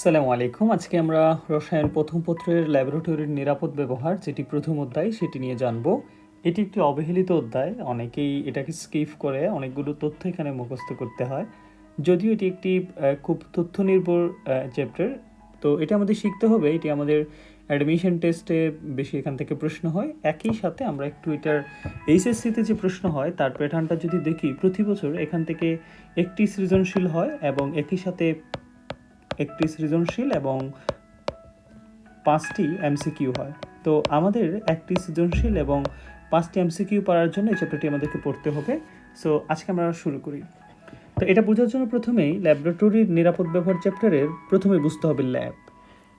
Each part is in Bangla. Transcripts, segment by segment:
আসসালামু আলাইকুম। আজকে আমরা রসায়ন প্রথম পত্রের ল্যাবরেটরির নিরাপদ ব্যবহার, যেটি প্রথম অধ্যায়, সেটি নিয়ে জানব। এটি একটি অবহেলিত অধ্যায়, অনেকেই এটাকে স্কিপ করে অনেকগুলো তথ্য এখানে মুখস্থ করতে হয়। যদিও এটি একটি খুব তথ্য নির্ভর চ্যাপ্টার তো এটা আমাদের শিখতে হবে। এটি আমাদের অ্যাডমিশন টেস্টে বেশি এখান থেকে প্রশ্ন হয়। একই সাথে আমরা একটু এটার এইচএসসিতে যে প্রশ্ন হয়, তার প্যাটার্নটা যদি দেখি, প্রতি বছর এখান থেকে একটি সৃজনশীল হয় এবং একই সাথে একটি সৃজনশীল এবং পাঁচটি এমসিকিউ হয়। তো আমাদের একটি সৃজনশীল এবং পাঁচটি এমসিকিউ পড়ার জন্য এই চ্যাপ্টারটি আমাদেরকে পড়তে হবে। সো আজকে আমরা শুরু করি। তো এটা বোঝার জন্য প্রথমেই ল্যাবরেটরির নিরাপদ ব্যবহার চ্যাপ্টারের প্রথমে বুঝতে হবে ল্যাব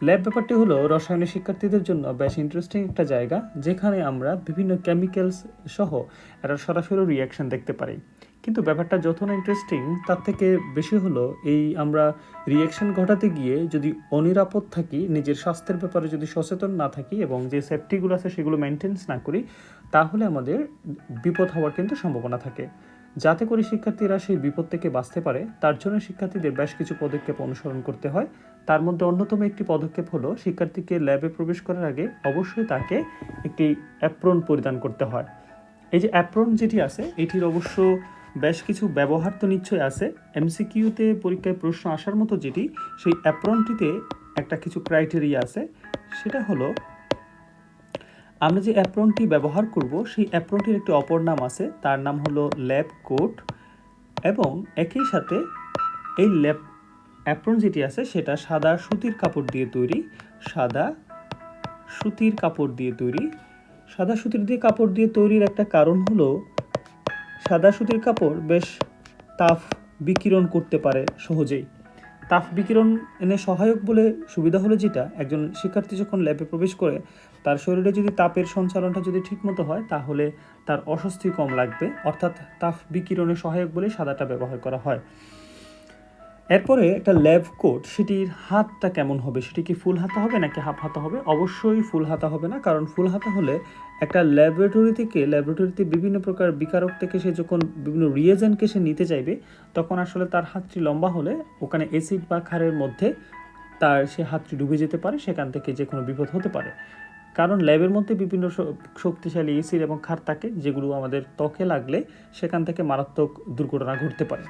ল্যাব ব্যাপারটি হলো রসায়নের শিক্ষার্থীদের জন্য বেশ ইন্টারেস্টিং একটা জায়গা, যেখানে আমরা বিভিন্ন কেমিক্যালস সহ একটা সরাসরি রিয়াকশন দেখতে পারি। কিন্তু ব্যাপারটা যত না ইন্টারেস্টিং তার থেকে বেশি হলো এই আমরা রিয়াকশন ঘটাতে গিয়ে যদি অনিরাপদ থাকি, নিজের স্বাস্থ্যের ব্যাপারে যদি সচেতন না থাকি এবং যে সেফটিগুলো আছে সেগুলো মেনটেন্স না করি, তাহলে আমাদের বিপদ হওয়ার কিন্তু সম্ভাবনা থাকে। যাতে করে শিক্ষার্থীরা সেই বিপদ থেকে বাঁচতে পারে, তার জন্য শিক্ষার্থীদের বেশ কিছু পদক্ষেপ অনুসরণ করতে হয়। তার মধ্যে অন্যতম একটি পদক্ষেপ হলো শিক্ষার্থীকে ল্যাবে প্রবেশ করার আগে অবশ্যই তাকে একটি অ্যাপ্রন পরিধান করতে হয়। এই যে অ্যাপ্রন যেটি আছে, এটির অবশ্য বেশ কিছু ব্যবহার তো নিশ্চয়ই আছে। এমসিকিউতে পরীক্ষায় প্রশ্ন আসার মতো যেটি, সেই অ্যাপ্রনটিতে একটা কিছু ক্রাইটেরিয়া আছে। সেটা হলো, আমরা যে অ্যাপ্রনটি ব্যবহার করব, সেই অ্যাপ্রনটির একটি অপর নাম আছে, তার নাম হলো ল্যাব কোট এবং একই সাথে এই ল্যাব অ্যাপ্রন যেটি আছে, সেটা সাদা সুতির কাপড় দিয়ে তৈরি, সাদা সুতির কাপড় দিয়ে তৈরি। সাদা সুতির দিয়ে কাপড় দিয়ে তৈরির একটা কারণ হলো সাদা সুতির কাপড় বেশ তাফ বিকিরণ করতে পারে সহজেই। তাফ বিকিরণ এনে সহায়ক বলে সুবিধা হলো যেটা, একজন শিক্ষার্থী যখন ল্যাবে প্রবেশ করে, তার শরীরে যদি তাপের সঞ্চালনটা যদি ঠিকমতো হয়, তাহলে তার অস্বস্তি কম লাগবে। অর্থাৎ তাফ বিকিরণে সহায়ক বলে সাদাটা ব্যবহার করা হয়। এরপরে একটা ল্যাব কোট সেটির হাতটা কেমন হবে? সেটি কি ফুল হাতা হবে নাকি হাফ হাতা হবে? অবশ্যই ফুল হাতা হবে না, কারণ ফুল হাতা হলে একটা ল্যাবরেটরি থেকে ল্যাবরেটরিতে বিভিন্ন প্রকার বিকারক থেকে সে যখন বিভিন্ন রিয়েজেন্টকে সে নিতে চাইবে, তখন আসলে তার হাতটি লম্বা হলে ওখানে অ্যাসিড বা ক্ষারের মধ্যে তার সে হাতটি ডুবে যেতে পারে, সেখান থেকে যে কোনো বিপদ হতে পারে। কারণ ল্যাবের মধ্যে বিভিন্ন শক্তিশালী এসিড এবং ক্ষার থাকে, যেগুলো আমাদের ত্বকে লাগলে সেখান থেকে মারাত্মক দুর্ঘটনা ঘটতে পারে।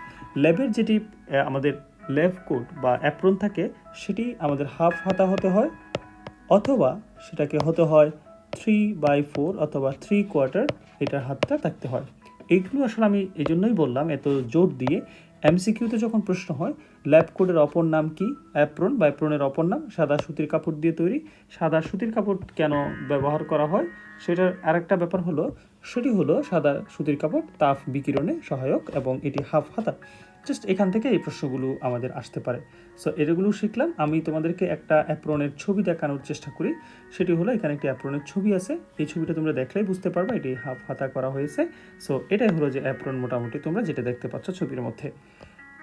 ল্যাবের যেটি আমাদের ল্যাব কোট বা অ্যাপ্রন থাকে, সেটি আমাদের হাফ হাতা হতে হয় অথবা সেটাকে হতে হয় থ্রি বাই ফোর অথবা থ্রি কোয়ার্টার এটার হাতটা থাকতে হয়। এইগুলো আসলে আমি এই জন্যই বললাম, এত জোর দিয়ে। এমসিকিউতে যখন প্রশ্ন হয় ল্যাব কোডের অপর নাম কি? অ্যাপ্রন বা অ্যাপ্রনের অপর নাম? সাদা সুতির কাপড় দিয়ে তৈরি। সাদা সুতির কাপড় কেন ব্যবহার করা হয়? সেটার আরেকটা ব্যাপার হলো, সেটি হলো সাদা সুতির কাপড় তাপ বিকিরণে সহায়ক এবং এটি হাফ হাতা। জাস্ট এখান থেকে এই প্রশ্নগুলো আমাদের আসতে পারে। সো এগুলো শিখলাম। আমি তোমাদেরকে একটা অ্যাপ্রনের ছবি দেখানোর চেষ্টা করি। সেটি হলো, এখানে একটি অ্যাপ্রনের ছবি আছে। এই ছবিটা তোমরা দেখলেই বুঝতে পারবে, এটি হাফ হাতা করা হয়েছে। সো এটাই হলো যে অ্যাপ্রন মোটামুটি তোমরা যেটা দেখতে পাচ্ছ ছবির মধ্যে।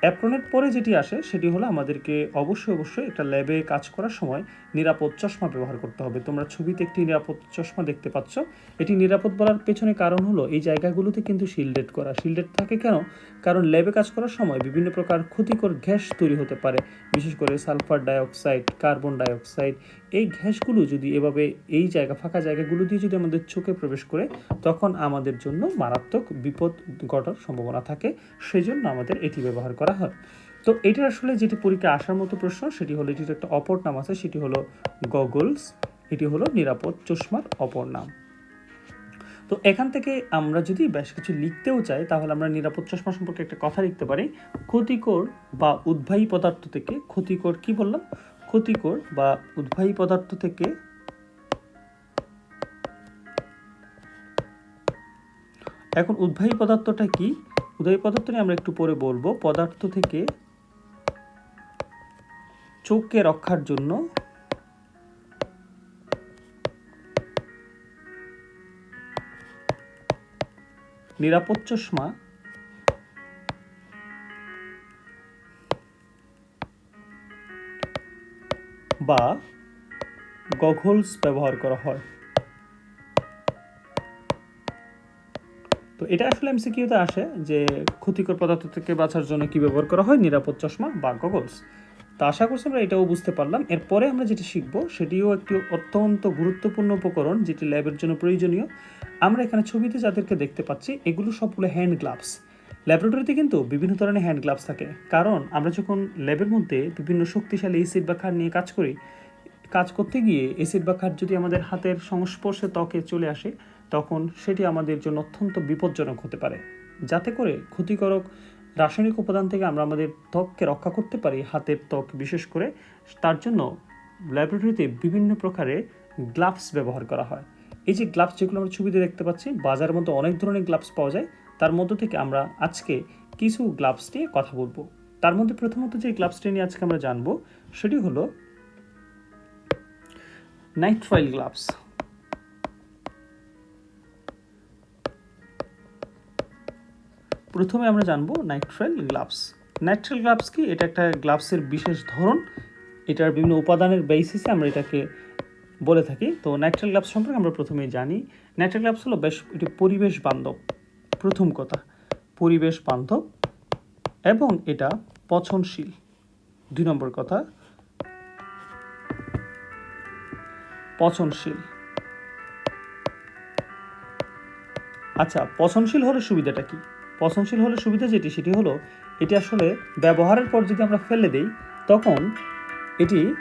অ্যাপ্রনের পরে যেটি আসে, সেটি হলো আমাদেরকে অবশ্যই অবশ্যই একটা ল্যাবে কাজ করার সময় নিরাপদ চশমা ব্যবহার করতে হবে। তোমরা ছবিতে একটি নিরাপদ চশমা দেখতে পাচ্ছ। এটি নিরাপদ বলার পেছনে কারণ হলো, এই জায়গাগুলোতে কিন্তু শিল্ডেড করা। শিল্ডেড থাকে কেন? কারণ ল্যাবে কাজ করার সময় বিভিন্ন প্রকার ক্ষতিকর গ্যাস তৈরি হতে পারে। বিশেষ করে সালফার ডাইঅক্সাইড, কার্বন ডাইঅক্সাইড, এই গ্যাসগুলো যদি এভাবে এই জায়গা, ফাঁকা জায়গাগুলো দিয়ে যদি আমাদের চোখে প্রবেশ করে, তখন আমাদের জন্য মারাত্মক বিপদ ঘটার সম্ভাবনা থাকে। সেই জন্য আমাদের এটি ব্যবহার করা হয়। তো এটার আসলে যেটি পরীক্ষা আসার মতো প্রশ্ন, সেটি হলো এটির একটা অপর নাম আছে, সেটি হলো গগলস এটি হলো নিরাপদ চশমার অপর নাম। তো এখান থেকে আমরা যদি বেশ কিছু লিখতেও চাই, তাহলে আমরা নিরাপদ চশমা সম্পর্কে একটা কথা লিখতে পারি। ক্ষতিকর বা উদ্ভায়ী পদার্থ থেকে, ক্ষতিকর কি বললাম? ক্ষতিকর বা উদ্ভায়ী পদার্থ থেকে এখন উদ্ভায়ী পদার্থটা কি? উদ্ভায়ী পদার্থ নিয়ে আমরা একটু পরে বলব। পদার্থ থেকে চোখকে রক্ষার জন্য নিরাপদ চশমা বা গগলস ব্যবহার করা হয়। এটা আসলে এমসিকিউতে আসে যে ক্ষতিকর পদার্থ থেকে বাঁচার জন্য কি ব্যবহার করা হয়, নিরাপদ চশমা বা গগলস তো আশা করছি আমরা এটাও বুঝতে পারলাম। এরপরে আমরা যেটা শিখব সেটিও একটি অত্যন্ত গুরুত্বপূর্ণ উপকরণ যেটি ল্যাবের জন্য প্রয়োজনীয়। আমরা এখানে ছবিতে যাদেরকে দেখতে পাচ্ছি, এগুলো সবগুলো হ্যান্ড গ্লাভস ল্যাবরেটরিতে কিন্তু বিভিন্ন ধরনের হ্যান্ড গ্লাভস থাকে। কারণ আমরা যখন ল্যাবের মধ্যে বিভিন্ন শক্তিশালী এসিড বা খার নিয়ে কাজ করি, কাজ করতে গিয়ে এসিড বা খার যদি আমাদের হাতের সংস্পর্শে ত্বকে চলে আসে তখন সেটি আমাদের জন্য অত্যন্ত বিপজ্জনক হতে পারে। যাতে করে ক্ষতিকারক রাসায়নিক উপাদান থেকে আমরা আমাদের ত্বককে রক্ষা করতে পারি, হাতের ত্বক বিশেষ করে। তার জন্য ল্যাবরেটরিতে বিভিন্ন প্রকারের গ্লাভস ব্যবহার করা হয়। এই যে গ্লাভস যেগুলো আমরা ছবিতে দেখতে পাচ্ছি, বাজারের মধ্যে অনেক ধরনের গ্লাভস পাওয়া যায়। তার মধ্য থেকে আমরা আজকে কিছু গ্লাভস নিয়ে কথা বলব। তার মধ্যে প্রথমত যে গ্লাভসটি নিয়ে আজকে আমরা জানব, সেটি হলো নাইট্রাইল গ্লাভস। প্রথমে আমরা জানব নাইট্রাইল গ্লাভস। নাইট্রাইল গ্লাভস কি? এটা একটা গ্লাভসের বিশেষ ধরন। এটার বিভিন্ন উপাদানের বেসিসে আমরা এটাকে বলে থাকি। তো নাইট্রাইল গ্লাভস সম্পর্কে আমরা প্রথমেই জানি। নাইট্রাইল গ্লাভস হলো বেশ এটি পরিবেশ বান্ধব। প্রথম কথা, পরিবেশ বান্ধব এবং এটা পচনশীল। দুই নম্বর কথা, পচনশীল। আচ্ছা পচনশীল হলে সুবিধাটা কি? পচনশীল হলে সুবিধা যেটি, সেটি হলো এটি আসলে ব্যবহারের পর যদি আমরা ফেলে দেই, তখন এটি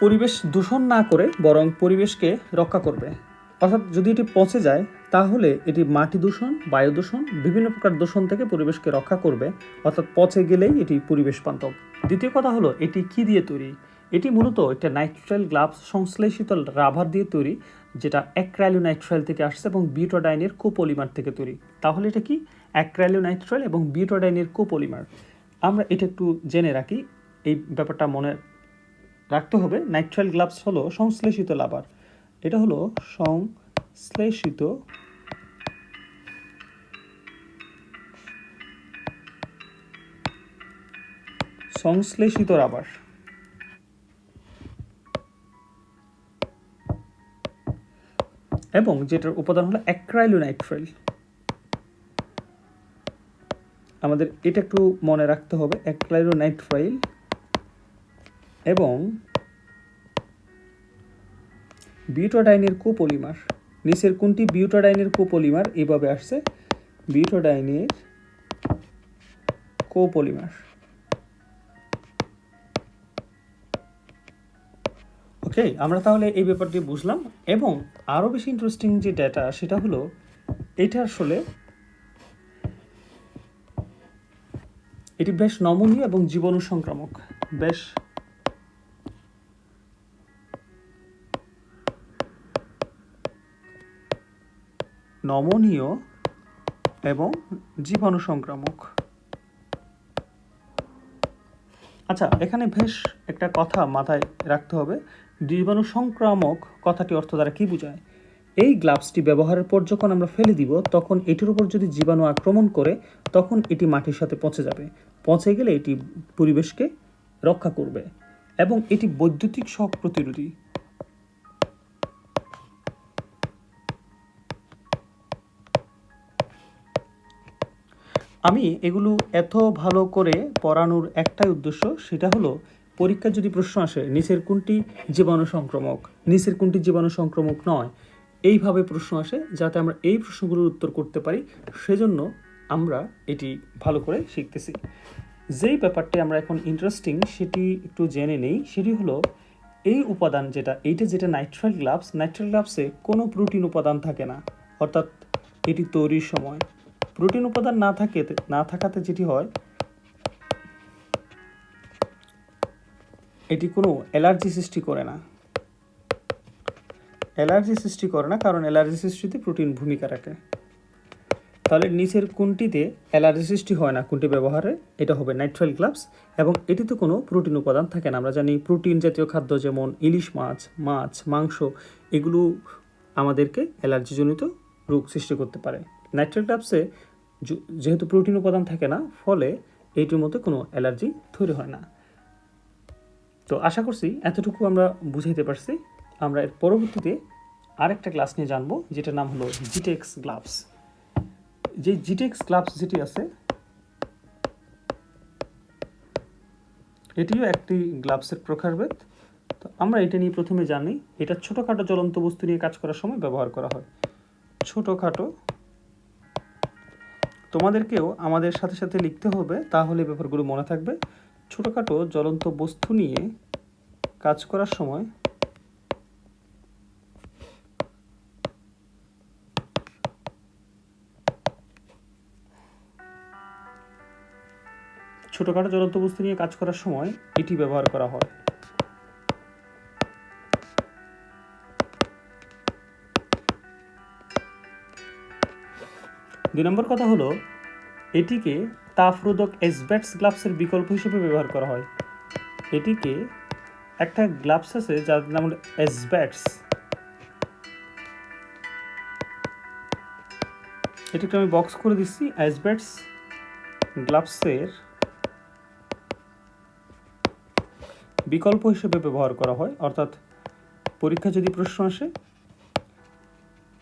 পরিবেশ দূষণ না করে বরং পরিবেশকে রক্ষা করবে। অর্থাৎ যদি এটি পচে যায়, তাহলে এটি মাটি দূষণ, বায়ু দূষণ, বিভিন্ন প্রকার দূষণ থেকে পরিবেশকে রক্ষা করবে। অর্থাৎ পচে গেলেই এটি পরিবেশ বান্ধব। দ্বিতীয় কথা হলো, এটি কি দিয়ে তৈরি? এটি মূলত একটা নাইট্রাইল গ্লাভস সংশ্লেষিত রাবার দিয়ে তৈরি। যেটা অ্যাক্রাইলোনাইট্রাইল থেকে আসছে এবং বিউটোডাইনের কোপলিমার থেকে তৈরি। তাহলে এটা কি? অ্যাক্রাইলোনাইট্রাইল এবং বিউটোডাইনের কোপলিমার। আমরা এটা একটু জেনে রাখি। এই ব্যাপারটা মনে রাখতে হবে। নাইট্রাইল গ্লাভস হলো সংশ্লেষিত লাবার এটা হলো সংশ্লেষিত সংশ্লেষিত রাবার। এবং যেটার উপাদান হলো অ্যাক্রাইলোনাইট্রাইল আমাদের এটা একটু মনে রাখতে হবে অ্যাক্রাইলোনাইট্রাইল এবং বিউটোডাইনের কোপলিমার নিচের কোনটি বিউটোডাইনের কোপলিমার এভাবে আসছে। বিউটোডাইনের কোপলিমার ওকে আমরা তাহলে এই ব্যাপারটি বুঝলাম এবং আরও বেশি ইন্টারেস্টিং যে ডেটা সেটা হলো এটা আসলে এটি বেশ নমনীয় এবং জীবাণু সংক্রামক, বেশ নমনীয় এবং জীবাণু সংক্রামক। আচ্ছা এখানে বেশ একটা কথা মাথায় রাখতে হবে। জীবাণু সংক্রামক কথাটি অর্থ দ্বারা কি বোঝায়? এই গ্লাভসটি ব্যবহারের পর যখন আমরা ফেলে দিব, তখন এটির উপর যদি জীবাণু আক্রমণ করে, তখন এটি মাটির সাথে পচে যাবে। পচে গেলে এটি পরিবেশকে রক্ষা করবে এবং এটি বৈদ্যুতিক শক প্রতিরোধী। আমি এগুলো এত ভালো করে পড়ানোর একটাই উদ্দেশ্য, সেটা হলো পরীক্ষার যদি প্রশ্ন আসে, নিচের কোনটি জীবাণু সংক্রমক, নিচের কোনটি জীবাণু সংক্রমক নয়, এইভাবে প্রশ্ন আসে যাতে আমরা এই প্রশ্নগুলোর উত্তর করতে পারি। সেজন্য আমরা এটি ভালো করে শিখতেছি। যেই ব্যাপারটি আমরা এখন ইন্টারেস্টিং সেটি একটু জেনে নেই, সেটি হলো এই উপাদান যেটা, এইটা যেটা নাইট্রাল গ্লাভস নাইট্রাইল গ্লাভসে কোনো প্রোটিন উপাদান থাকে না। অর্থাৎ এটি তৈরির সময়। প্রোটিন উপাদান না থাকে, না থাকাতে যেটি হয় এটি কোনো অ্যালার্জি সৃষ্টি করে না। অ্যালার্জি সৃষ্টি করে না কারণ অ্যালার্জি সৃষ্টিতে প্রোটিন ভূমিকা রাখে। তাহলে নিচের কোনটিতে অ্যালার্জি সৃষ্টি হয় না, কোনটি ব্যবহারে? এটা হবে নাইট্রাইল গ্লাভস এবং এটিতে কোনো প্রোটিন উপাদান থাকে না। আমরা জানি প্রোটিন জাতীয় খাদ্য যেমন ইলিশ মাছ মাছ, মাংস, এগুলো আমাদেরকে অ্যালার্জিজনিত রোগ সৃষ্টি করতে পারে। নাইট্রাইল গ্লাভসে যেহেতু প্রোটিন উপাদান থাকে না, ফলে এইটির মধ্যে কোনো অ্যালার্জি তৈরি হয় না। তো আশা করছি এতটুকু আমরা বুঝাইতে পারছি। আমরা এর পরবর্তীতে আরেকটা ক্লাস নিয়ে জানব, যেটার নাম হলো জিটেক্স গ্লাভস যে জিটেক্স গ্লাভস যেটি আছে, এটিও একটি গ্লাভসের প্রকারভেদ। তো আমরা এটা নিয়ে প্রথমে জানি, এটা ছোটোখাটো জ্বলন্ত বস্তু নিয়ে কাজ করার সময় ব্যবহার করা হয়। ছোটোখাটো, তোমাদেরকেও আমাদের সাথে সাথে লিখতে হবে তাহলে ব্যাপারগুলো মনে থাকবে। ছোটোখাটো জ্বলন্ত বস্তু নিয়ে কাজ করার সময় ছোটোখাটো জ্বলন্ত বস্তু নিয়ে কাজ করার সময় এটি ব্যবহার করা হয়। দুই নম্বর কথা হলো এটিকে তাপরোধক এসব্যাটস গ্লাভসের বিকল্প হিসেবে ব্যবহার করা হয়। এটিকে একটা গ্লাভস আছে যার নাম হলো এসব্যাটস এটিকে আমি বক্স করে দিচ্ছি এসব্যাটস গ্লাভসের বিকল্প হিসেবে ব্যবহার করা হয়। অর্থাৎ পরীক্ষা যদি প্রশ্ন আসে,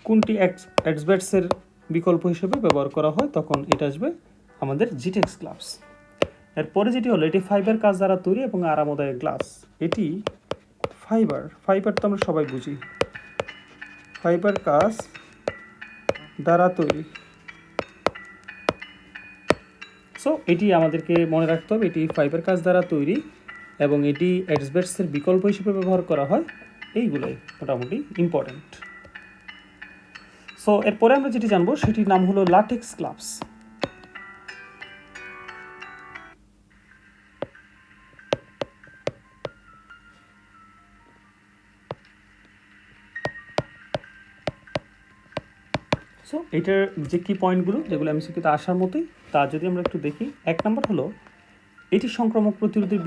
কোনটি এক্সব্যাটসের বিকল্প হিসেবে ব্যবহার করা হয়, তখন এটা আসবে আমাদের জিটেক্স গ্লাভস এরপরে যেটি হলো, এটি ফাইবার কাজ দ্বারা তৈরি এবং আরামদায়ক গ্লাস এটি ফাইবার ফাইবার তো আমরা সবাই বুঝি। ফাইবার কাজ দ্বারা তৈরি। সো এটি আমাদেরকে মনে রাখতে হবে, এটি ফাইবার কাজ দ্বারা তৈরি এবং এটি অ্যাডসবেটসের বিকল্প হিসেবে ব্যবহার করা হয়। এইগুলোই মোটামুটি ইম্পর্ট্যান্ট সো এরপরে আমরা যেটি জানব, সেটির নাম হলো লাটেক্স গ্লাভস সো এটার যে কি পয়েন্টগুলো যেগুলো আমি শিখিতে আসার মতোই, তা যদি আমরা একটু দেখি, এক নম্বর হলো, এটি সংক্রমক প্রতিরোধের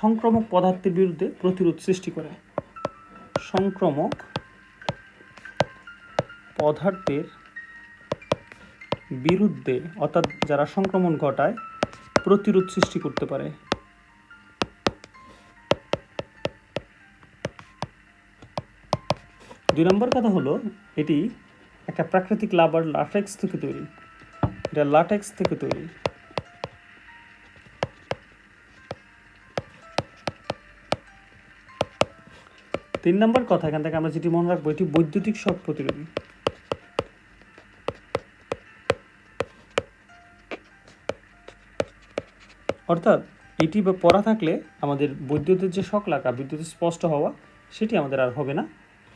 সংক্রামক পদার্থের বিরুদ্ধে প্রতিরোধ সৃষ্টি করে। সংক্রামক পদার্থের বিরুদ্ধে, অর্থাৎ যারা সংক্রমণ ঘটায়, প্রতিরোধ সৃষ্টি করতে পারে। দুই নম্বর কথা হলো, এটি একটা প্রাকৃতিক লাবার লাটেক্স থেকে তৈরি। এটা লাটেক্স থেকে তৈরি। তিন নম্বর কথা, এখান থেকে আমরা যেটি মনে রাখব, এটি বৈদ্যুতিক শক প্রতিরোধী। অর্থাৎ এটি বা পড়া থাকলে আমাদের বৈদ্যুতের যে শক লাগা বিদ্যুতের স্পষ্ট হওয়া, সেটি আমাদের আর হবে না।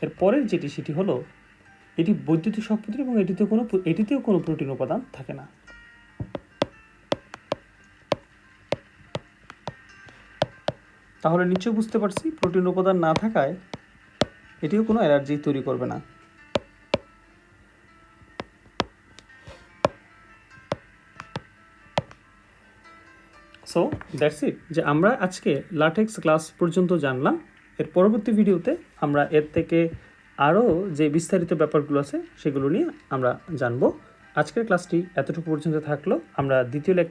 এর পরের যেটি, সেটি হলো, এটি বৈদ্যুতিক শক প্রতিরোধী এবং এটিতে কোনো এটিতেও কোনো প্রোটিন উপাদান থাকে না। তাহলে নিশ্চয় বুঝতে পারছি, প্রোটিন উপাদান না থাকায় এটিও কোনো অ্যালার্জি তৈরি করবে না। সো দ্যাটস ইট যে আমরা আজকে লাটেক্স ক্লাস পর্যন্ত জানলাম। এর পরবর্তী ভিডিওতে আমরা এর থেকে আরও যে বিস্তারিত ব্যাপারগুলো আছে, সেগুলো নিয়ে আমরা জানব। আজকের ক্লাসটি এতটুকু পর্যন্ত থাকল। আমরা দ্বিতীয় লেকচার